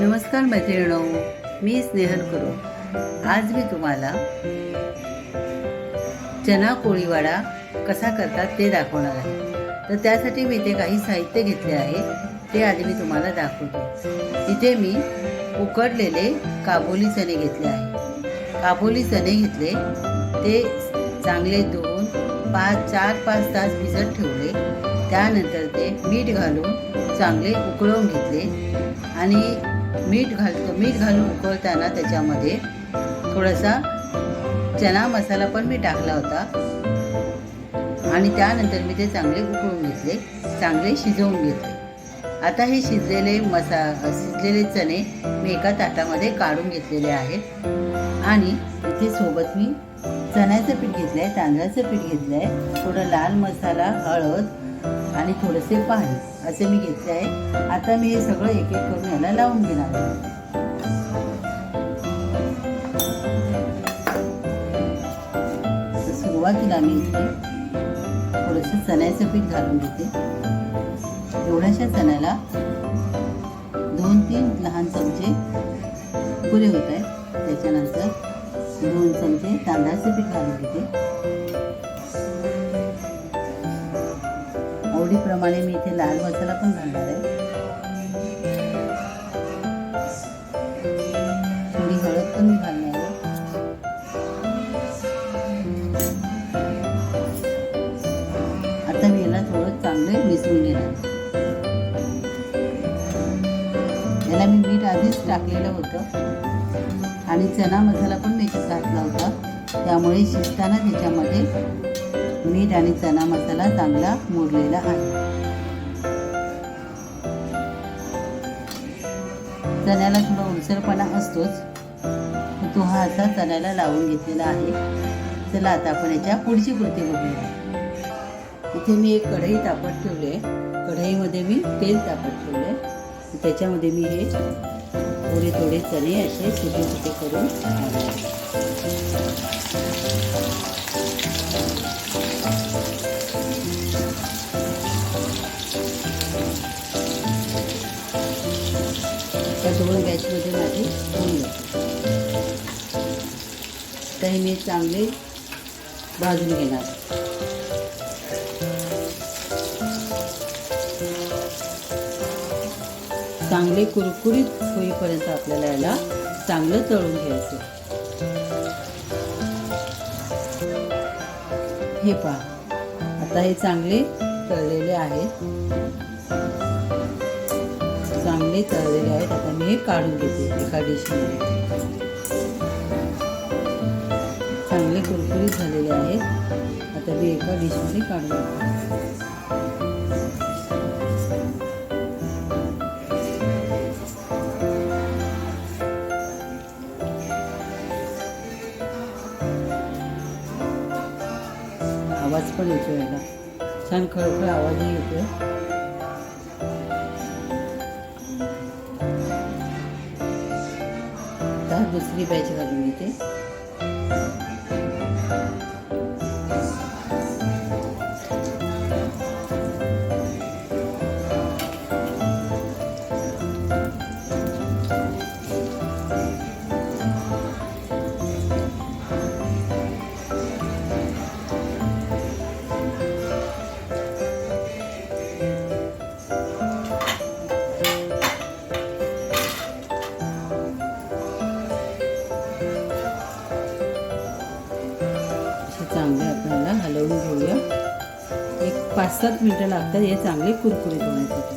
नमस्कार मैत्रिणो मी स्नेहल करू आज मी तुम्हाला चना कोळीवाडा कसा करतात ते दाखवणार आहे. तर त्यासाठी मी ते काही साहित्य घेतले आहे ते आधी मी तुम्हाला दाखवतो. इथे मी उकडलेले काबोली चणे घेतले आहे. काबोली चणे घेतले ते चांगले धुवून पाच चार पाच तास भिजत ठेवले. त्यानंतर ते मीठ घालून चांगले उकळून घेतले. आणि मीठ घालतो मीठ घालून उकळताना त्याच्यामध्ये थोडासा चना मसाला पण मी टाकला होता. आणि त्यानंतर मी ते चांगले उकळून घेतले चांगले शिजवून घेतले. आता हे शिजलेले मसा शिजलेले चणे मी एका ताटामध्ये काढून घेतलेले आहेत. आणि इथे सोबत मी चण्याचं पीठ घेतलं आहे तांदळाचं पीठ घेतलं आहे थोडं लाल मसाला हळद आणि थोडेसे पाणी असे मी घेतले आहे. आता मी हे सगळं एक एक करून याला लावून घेणार आहे. सुरुवातीला मी इथे थोडंसं चण्याचं पीठ घालून घेते. एवढ्याशा चण्याला दोन तीन लहान चमचे पुरे होत आहेत. त्याच्यानंतर दोन चमचे तांदळाचं पीठ घालून घेते. आवडीप्रमाणे मी इथे लाल मसाला पण घालणार आहे. थोडी हळद पण मी घालणार आहे. आता मी याला थोडं चांगलं मिसळून घेणार याला मी मीठ आधीच टाकलेलं होतं. आणि चना मसाला पण मी घातला होता. त्यामुळे शिजताना त्याच्यामध्ये मीठ आणि चना मसाला चांगला मोडलेला आहे. चण्याला थोडा उलसरपणा असतोच. तर तो हा असा चण्याला लावून घेतलेला आहे. चला आता आपण याच्या पुढची कृती बघूया. इथे मी एक कढई तापत ठेवली आहे. कढईमध्ये मी तेल तापत ठेवले आहे. त्याच्यामध्ये मी हे थोडे थोडे चणे असे सुटे सुटे करून त्या दोन बॅचमध्ये माझे होऊन जाते तर मी चांगले भाजून घेणार. चांगले कुरकुरीत होईपर्यंत आपल्याला याला चांगलं तळून घ्यायचं. हे पहा. आता हे चांगले तळलेले आहेत. चांगले तळलेले आहेत. आता मी हे काढून घेते एका डिशमध्ये. चांगले कुरकुरीत झालेले आहेत. आता मी एका डिशमध्ये काढून घेते. आवाज पण येतो याला. छान खळखळ आवाजही येतोय. दहा दुसरी बॅच घालून येते. असे आपण आपल्याला हलवून घेऊया. एक पाच सात मिनटं लागतात. हे चांगले कुरकुरीत होण्यासाठी.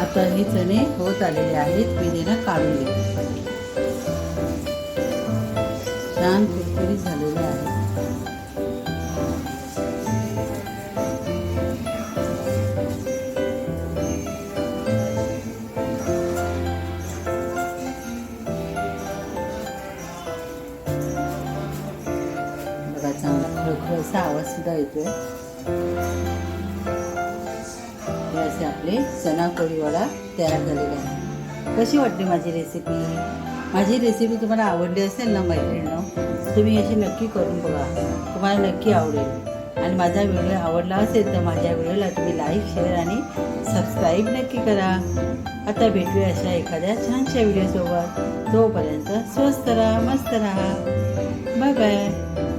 आता हे चणे होत आलेले आहेत. मी त्यांना काढून घेते. छान कुरकुरीत झालेले आहेत. असा आवाजसुद्धा येतो आहे हे असे आपले चना कोळीवाला तयार झालेले आहे कशी वाटली माझी रेसिपी माझी रेसिपी तुम्हाला आवडली असेल ना मैत्रिणीनं तुम्ही अशी नक्की करून बघा. तुम्हाला नक्की आवडेल. आणि माझा व्हिडिओ आवडला असेल तर माझ्या व्हिडिओला तुम्ही लाईक शेअर आणि सबस्क्राईब नक्की करा. आता भेटूया अशा एखाद्या छानशा व्हिडिओसोबत तोपर्यंत स्वस्त राहा मस्त राहा. Bye bye